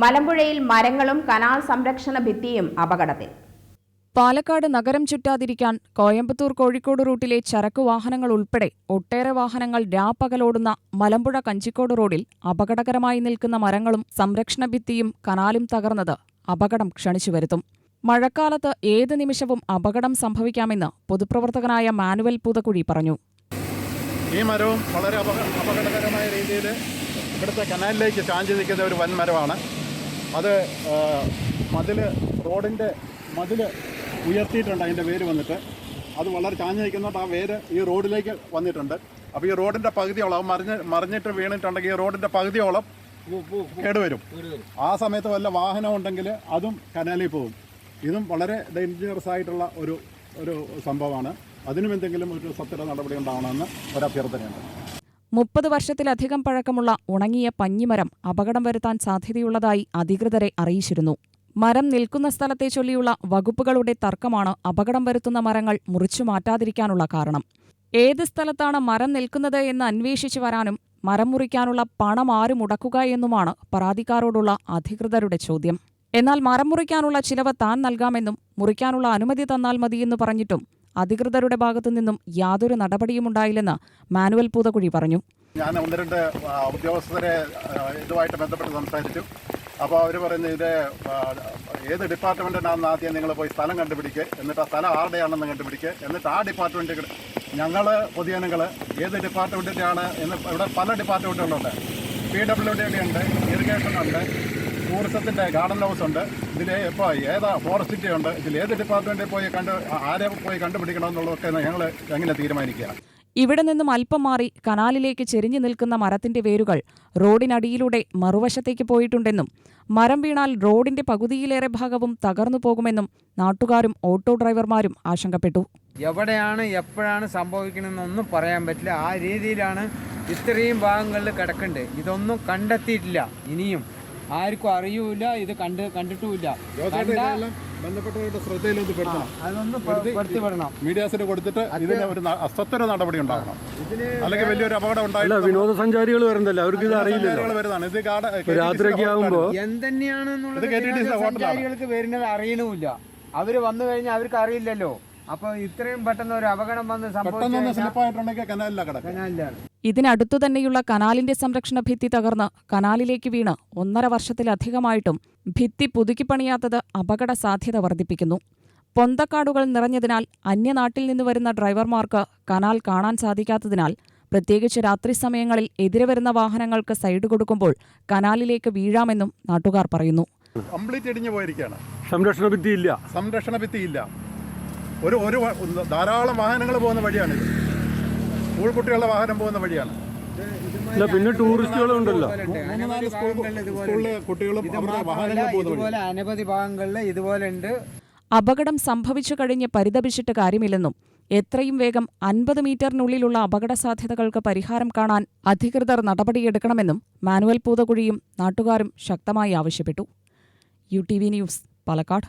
മലമ്പുഴയിൽ മരങ്ങളും കനാൽ സംരക്ഷണ ഭിത്തിയും അപകടത്തിൽ. പാലക്കാട് നഗരം ചുറ്റാതിരിക്കാൻ കോയമ്പത്തൂർ കോഴിക്കോട് റൂട്ടിലെ ചരക്കു വാഹനങ്ങൾ ഉൾപ്പെടെ ഒട്ടേറെ വാഹനങ്ങൾ രാപ്പകലോടുന്ന മലമ്പുഴ കഞ്ചിക്കോട് റോഡിൽ അപകടകരമായി നിൽക്കുന്ന മരങ്ങളും സംരക്ഷണ ഭിത്തിയും കനാലും തകർന്നത് അപകടം ക്ഷണിച്ചു വരുത്തും. മഴക്കാലത്ത് ഏത് നിമിഷവും അപകടം സംഭവിക്കാമെന്ന് പൊതുപ്രവർത്തകനായ മാനുവൽ പൂതക്കുഴി പറഞ്ഞു. ഈ മരവും വളരെ അപകടകരമായ രീതിയിൽ ഇവിടുത്തെ കനാലിലേക്ക് ചാഞ്ചി നിൽക്കുന്ന ഒരു വൻ മരമാണ് അത് മതിൽ റോഡിന്റെ മതിൽ ഉയർത്തിയിട്ടുണ്ട് അതിന്റെ വേര് വന്നിട്ട്. അത് വളരെ ചാഞ്ഞ് ആ വേര് ഈ റോഡിലേക്ക് വന്നിട്ടുണ്ട്. അപ്പോൾ ഈ റോഡിന്റെ പകുതിയോളം മറിഞ്ഞ് മറിഞ്ഞിട്ട് വീണിട്ടുണ്ടെങ്കിൽ ഈ റോഡിന്റെ പകുതിയോളം കേടുവരും. ആ സമയത്ത് വല്ല വാഹനം ഉണ്ടെങ്കിൽ അതും കനാലിൽ പോകും. ഇതും വളരെ ഡേഞ്ചറസ് ആയിട്ടുള്ള ഒരു ഒരു സംഭവമാണ്. അതിനും എന്തെങ്കിലും ഒരു സത്യത നടപടി ഉണ്ടാവണമെന്ന് ഒരഭ്യർത്ഥനയുണ്ട് മുപ്പത് വർഷത്തിലധികം പഴക്കമുള്ള ഉണങ്ങിയ പഞ്ഞിമരം അപകടം വരുത്താൻ സാധ്യതയുള്ളതായി അധികൃതരെ അറിയിച്ചിരുന്നു. മരം നിൽക്കുന്ന സ്ഥലത്തെ ചൊല്ലിയുള്ള വകുപ്പുകളുടെ തർക്കമാണ് അപകടം വരുത്തുന്ന മരങ്ങൾ മുറിച്ചു മാറ്റാതിരിക്കാനുള്ള കാരണം. ഏത് സ്ഥലത്താണ് മരം നിൽക്കുന്നത് എന്ന് അന്വേഷിച്ചു വരാനും മരം മുറിക്കാനുള്ള പണം ആര് മുടക്കുക എന്നുമാണ് പരാതിക്കാരോടുള്ള അധികൃതരുടെ ചോദ്യം. എന്നാൽ മരം മുറിക്കാനുള്ള ചിലവ് താൻ നൽകാമെന്നും മുറിക്കാനുള്ള അനുമതി തന്നാൽ മതിയെന്ന് പറഞ്ഞിട്ടും അധികൃതരുടെ ഭാഗത്തു നിന്നും യാതൊരു നടപടിയും ഉണ്ടായില്ലെന്ന് മാനുവൽ പൂതക്കുഴി പറഞ്ഞു. ഞാൻ ഒന്ന് രണ്ട് ഉദ്യോഗസ്ഥരെ ഇതുമായിട്ട് ബന്ധപ്പെട്ട് സംസാരിച്ചു. അപ്പോൾ അവർ പറയുന്നത് ഇത് ഏത് ഡിപ്പാർട്ട്മെന്റിനാണെന്ന് ആദ്യം നിങ്ങൾ പോയി സ്ഥലം കണ്ടുപിടിക്കുക എന്നിട്ട് ആ സ്ഥലം ആരുടെയാണെന്ന് കണ്ടുപിടിക്കുക എന്നിട്ട് ആ ഡിപ്പാർട്ട്മെന്റ് ഞങ്ങൾ പൊതുജനങ്ങൾ ഏത് ഡിപ്പാർട്ട്മെന്റിന്റെയാണ് എന്ന് ഇവിടെ പല ഡിപ്പാർട്ട്മെന്റുകളുണ്ട് പി ഡബ്ല്യു ഡി ഉണ്ട് ഇറിഗേഷൻ ഉണ്ട് ടൂറിസത്തിന്റെ ഗാർഡൻ ഹൗസ് ഉണ്ട്. ഇതിൽ ഇപ്പോൾ ഏതാ ഫോറസ്റ്റിറ്റി ഉണ്ട്. ഇതിൽ ഏത് ഡിപ്പാർട്ട്മെന്റിൽ പോയി കണ്ട് ആരെ പോയി കണ്ടുപിടിക്കണമെന്നുള്ളതൊക്കെ ഞങ്ങൾ എങ്ങനെ തീരുമാനിക്കുക ഇവിടെ നിന്നും അല്പം മാറി കനാലിലേക്ക് ചെരിഞ്ഞു നിൽക്കുന്ന മരത്തിന്റെ വേരുകൾ റോഡിനടിയിലൂടെ മറുവശത്തേക്ക് പോയിട്ടുണ്ടെന്നും മരം വീണാൽ റോഡിന്റെ പകുതിയിലേറെ ഭാഗവും തകർന്നു പോകുമെന്നും നാട്ടുകാരും ഓട്ടോ ഡ്രൈവർമാരും ആശങ്കപ്പെട്ടു. എവിടെയാണ് എപ്പോഴാണ് സംഭവിക്കണമെന്നൊന്നും പറയാൻ പറ്റില്ല. ആ രീതിയിലാണ് ഇത്രയും ഭാഗങ്ങളിൽ കിടക്കേണ്ടത് ഇതൊന്നും കണ്ടെത്തിയിട്ടില്ല. ഇനിയും ആർക്കും അറിയൂല ഇത് കണ്ട് കണ്ടിട്ടുമില്ല. മീഡിയാസിന് കൊടുത്തിട്ട് ഇതിന് ഒരു നടപടി ഉണ്ടാകണം അല്ലെങ്കിൽ വലിയൊരു അപകടം ഉണ്ടായില്ല വിനോദസഞ്ചാരികൾ വരുന്നല്ലോ അവർക്ക് ഇത് വരുന്നതാണ്. ഇത് രാത്രിയൊക്കെ ആകുമ്പോ എന്തെന്നെയാണെന്നുള്ളത് വരുന്നത് അറിയണമില്ല. അവർ വന്നു കഴിഞ്ഞാൽ അവർക്ക് അറിയില്ലല്ലോ. അപ്പൊ ഇത്രയും പെട്ടെന്ന് ഒരു അപകടം വന്ന് പെട്ടെന്നൊന്ന് സംഭവിച്ചു സ്ലിപ്പായിട്ടുണ്ടെങ്കിൽ കനാലില്ല കിടക്കും കനാലിലാണ് ഇതിനടുത്തു തന്നെയുള്ള കനാലിന്റെ സംരക്ഷണ ഭിത്തി തകർന്ന് കനാലിലേക്ക് വീണ് ഒന്നര വർഷത്തിലധികമായിട്ടും ഭിത്തി പുതുക്കിപ്പണിയാത്തത് അപകട സാധ്യത വർദ്ധിപ്പിക്കുന്നു. പൊന്തക്കാടുകൾ നിറഞ്ഞതിനാൽ അന്യനാട്ടിൽ നിന്ന് വരുന്ന ഡ്രൈവർമാർക്ക് കനാൽ കാണാൻ സാധിക്കാത്തതിനാൽ പ്രത്യേകിച്ച് രാത്രി സമയങ്ങളിൽ എതിരെ വരുന്ന വാഹനങ്ങൾക്ക് സൈഡ് കൊടുക്കുമ്പോൾ കനാലിലേക്ക് വീഴാമെന്നും നാട്ടുകാർ പറയുന്നു. കംപ്ലീറ്റ് ഇടിഞ്ഞു പോയിരിക്കുകയാണ്. സംരക്ഷണ ഭിത്തി ഇല്ല സംരക്ഷണ ഭിത്തി ഇല്ല ഒരു ഒരു ധാരാളം വാഹനങ്ങൾ പോകുന്ന വഴിയാണിത് സ്കൂൾ കുട്ടികളുടെ വാഹനം പോകുന്ന വഴിയാണ്. പിന്നെ ടൂറിസ്റ്റുകളും ഉണ്ടല്ലോ. സ്കൂളിലെ കുട്ടികളും ഇതുപോലെ അനവധി ഭാഗങ്ങളിൽ ഇതുപോലെ ഉണ്ട്. അപകടം സംഭവിച്ചു കഴിഞ്ഞ് പരിതപിച്ചിട്ട് കാര്യമില്ലെന്നും എത്രയും വേഗം അൻപത് മീറ്ററിനുള്ളിലുള്ള അപകട സാധ്യതകൾക്ക് പരിഹാരം കാണാൻ അധികൃതർ നടപടിയെടുക്കണമെന്നും മാനുവൽ പൂതകുഴിയും നാട്ടുകാരും ശക്തമായി ആവശ്യപ്പെട്ടു. U T V news Palakkad.